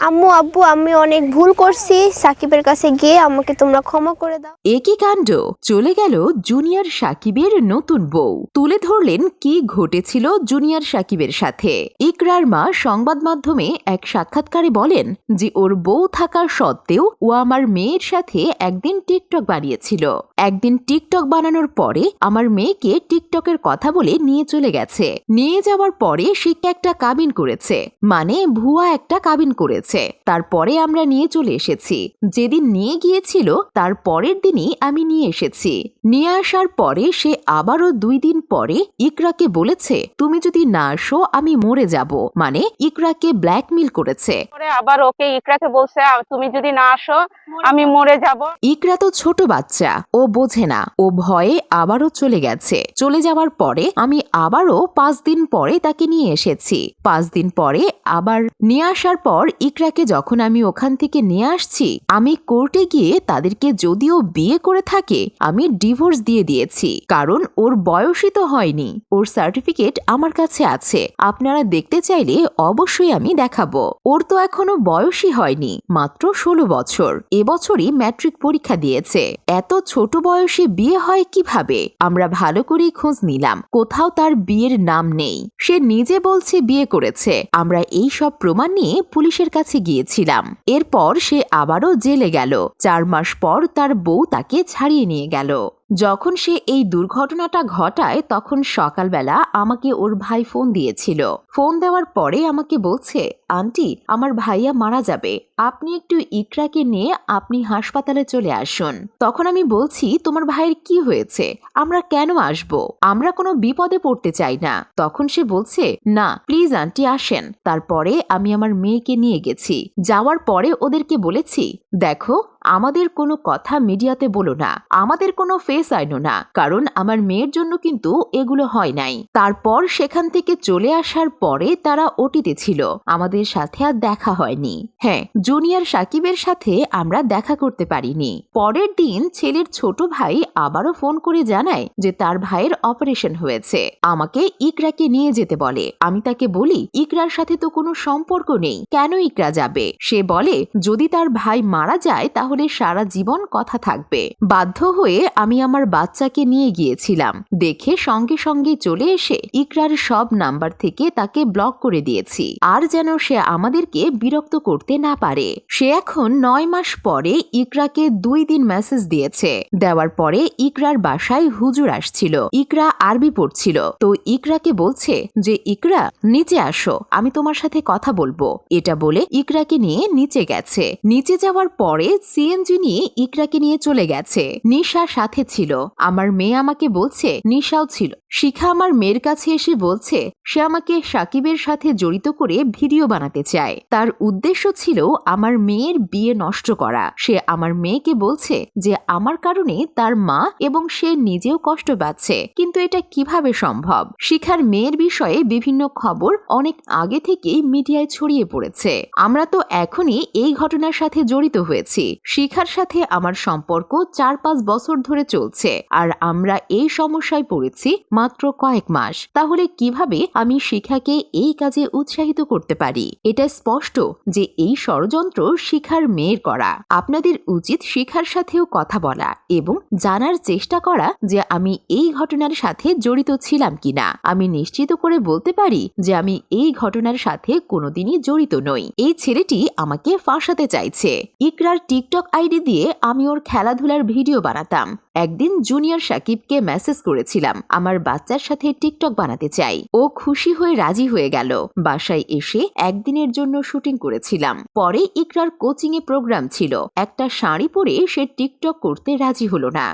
আম্মু, আব্বু, আমি অনেক ভুল করছি। সাকিবের কাছে গিয়ে আমাকে তোমরা ক্ষমা করে দাও। একই কাণ্ড চলে গেল জুনিয়র সাকিবের নতুন বউ। তুলে ধরলেন কি ঘটেছিল জুনিয়র সাকিবের সাথে। ইকরার মা সংবাদ মাধ্যমে এক সাক্ষাৎকারে বলেন যে, ওর বউ থাকা সত্ত্বেও ও আমার মেয়ের সাথে একদিন টিকটক বানিয়েছিল। একদিন টিকটক বানানোর পরে আমার মেয়েকে টিকটকের কথা বলে নিয়ে চলে গেছে। নিয়ে যাওয়ার পরে সে একটা কাবিন করেছে। মানে ভুয়া একটা কাবিন করেছে। তারপরে আমরা নিয়ে চলে এসেছি। যেদিন নিয়ে গিয়েছিল তার পরের দিনই আমি নিয়ে এসেছি। নিয়ে আসার পরে সে আবারও দুই দিন পরে ইকরাকে বলেছে তুমি যদি না আসো আমি মরে যাব। মানে ইকরাকে ব্ল্যাকমেল করেছে। আবার ওকে ইকরাকে বলছে তুমি যদি না আসো আমি মরে যাব। ইকরা তো ছোট বাচ্চা ও বোঝে না। ও ভয়ে আবারও চলে গেছে। চলে যাওয়ার পরে আমি আবারও পাঁচ দিন পরে তাকে নিয়ে এসেছি। পাঁচ দিন পরে আবার নিয়ে আসার পর ইকরাকে যখন আমি ওখান থেকে নিয়ে আসছি, আমি কোর্টে গিয়ে তাদেরকে যদিও বিয়ে করে থাকে, আমি ডিভোর্স দিয়ে দিয়েছি। কারণ ওর বয়সই তো হয়নি। ওর সার্টিফিকেট আমার কাছে আছে। আপনারা দেখতে চাইলে অবশ্যই আমি দেখাবো। ওর তো এখনও বয়সই হয়নি, মাত্র ষোলো বছর। এবছরই ম্যাট্রিক পরীক্ষা দিয়েছে। এত ছোট বয়সে বিয়ে হয় কীভাবে? আমরা ভালো করেই খোঁজ নিলাম। কোথাও তার বিয়ের নাম নেই। সে নিজে বলছে বিয়ে করেছে। আমরা এই সব প্রমাণ নিয়ে পুলিশের কাছে গিয়েছিলাম। এরপর সে আবারও জেলে গেল। চার মাস পর তার বউ তাকে ছাড়িয়ে নিয়ে গেল। যখন সে এই দুর্ঘটনাটা ঘটায়, তখন সকালবেলা আমাকে ওর ভাই ফোন দিয়েছিল। ফোন দেওয়ার পরে আমাকে বলছে, আন্টি, আমার ভাইয়া মারা যাবে। আপনি একটু ইকরাকে নিয়ে আপনি হাসপাতালে চলে আসুন। তখন আমি বলছি, তোমার ভাইয়ের কি হয়েছে? আমরা কেন আসব? আমরা কোনো বিপদে পড়তে চাই না। তখন সে বলছে, না, প্লিজ আন্টি, আসেন। তারপরে আমি আমার মেয়েকে নিয়ে গেছি। যাওয়ার পরে ওদেরকে বলেছি, দেখো আমাদের কোনো কথা মিডিয়াতে বলো না। আমাদের কোনো ফেস আইনো না। কারণ আমার মেয়ের জন্য কিন্তু এগুলো হয় নাই। তারপর সেখান থেকে চলে আসার পরে তারা ওটিতে ছিল। আমাদের সাথে আর দেখা হয়নি। হ্যাঁ জুনিয়র সাকিবের সাথে আমরা দেখা করতে পারিনি। পরের দিন ছেলের ছোট ভাই আবারও ফোন করে জানায় যে তার ভাইয়ের অপারেশন হয়েছে। আমাকে ইকরাকে নিয়ে যেতে বলে। আমি তাকে বলি, ইকরার সাথে তো কোনো সম্পর্ক নেই। কেন ইকরা যাবে? সে বলে, যদি তার ভাই মারা যায় তাহলে সারা জীবন কথা থাকবে। বাধ্য হয়ে আমি আমার বাচ্চাকে নিয়ে গিয়েছিলাম। দেখে সঙ্গে সঙ্গে চলে এসে ইকরার সব নাম্বার থেকে তাকে ব্লক করে দিয়েছি। আর যেন সে আমাদেরকে বিরক্ত করতে না পারে। সে এখন নয় মাস পরে ইকরাকে দুই দিন মেসেজ দিয়েছে। দেওয়ার পরে ইকরার বাসায় হুজুর আসছিল। ইকরা আরবি পড়ছিল। তো ইকরাকে বলছে যে, ইকরা, নিচে আসো। আমি তোমার সাথে কথা বলব। এটা বলে ইকরাকে নিয়ে নিচে গেছে। নিচে যাওয়ার পরে সিএনজি নিয়ে ইকরাকে নিয়ে চলে গেছে। নিশা সাথে ছিল। আমার মেয়ে আমাকে বলছে, নিশাও ছিল। শিখা আমার মেয়ের কাছে এসে বলছে, সে আমাকে সাকিবের সাথে জড়িত করে ভিডিও বানাতে চায়। তার উদ্দেশ্য ছিল আমার মেয়ের বিয়ে নষ্ট করা। সে আমার মেয়েকে বলছে যে, আমার কারণে তার মা এবং সে নিজেও কষ্ট পাচ্ছে। কিন্তু এটা কীভাবে সম্ভব? শিখার মেয়ের বিষয়ে বিভিন্ন খবর অনেক আগে থেকেই মিডিয়ায় ছড়িয়ে পড়েছে। আমরা তো এখনই এই ঘটনার সাথে জড়িত হয়েছি। শিখার সাথে আমার সম্পর্ক চার পাঁচ বছর ধরে চলছে। আর আমরা এই সমস্যায় পড়েছি মাত্র কয়েক মাস। তাহলে কীভাবে আমি শিখাকে এই কাজে উৎসাহিত করতে পারি? এটা স্পষ্ট যে এই ষড়যন্ত্র শিখার মেয়ের করা। আপনাদের উচিত শিখার সাথেও কথা বলা এবং জানার চেষ্টা করা যে আমি এই ঘটনার সাথে জড়িত ছিলাম কিনা। আমি নিশ্চিত করে বলতে পারি যে আমি এই ঘটনার সাথে কোনোদিনই জড়িত নই। এই ছেলেটি আমাকে ফাঁসাতে চাইছে। ইকরার টিকটক আইডি দিয়ে আমি ওর খেলাধুলার ভিডিও বানাতাম। একদিন জুনিয়র সাকিবকে মেসেজ করেছিলাম, আমার বাচ্চার সাথে টিকটক বানাতে চাই। ও খুশি হয়ে রাজি হয়ে গেল। বাসায় এসে একদিনের জন্য শুটিং করেছিলাম। পরে ইকরার কোচিং এ প্রোগ্রাম ছিল। একটা শাড়ি পরে সে টিকটক করতে রাজি হলো না।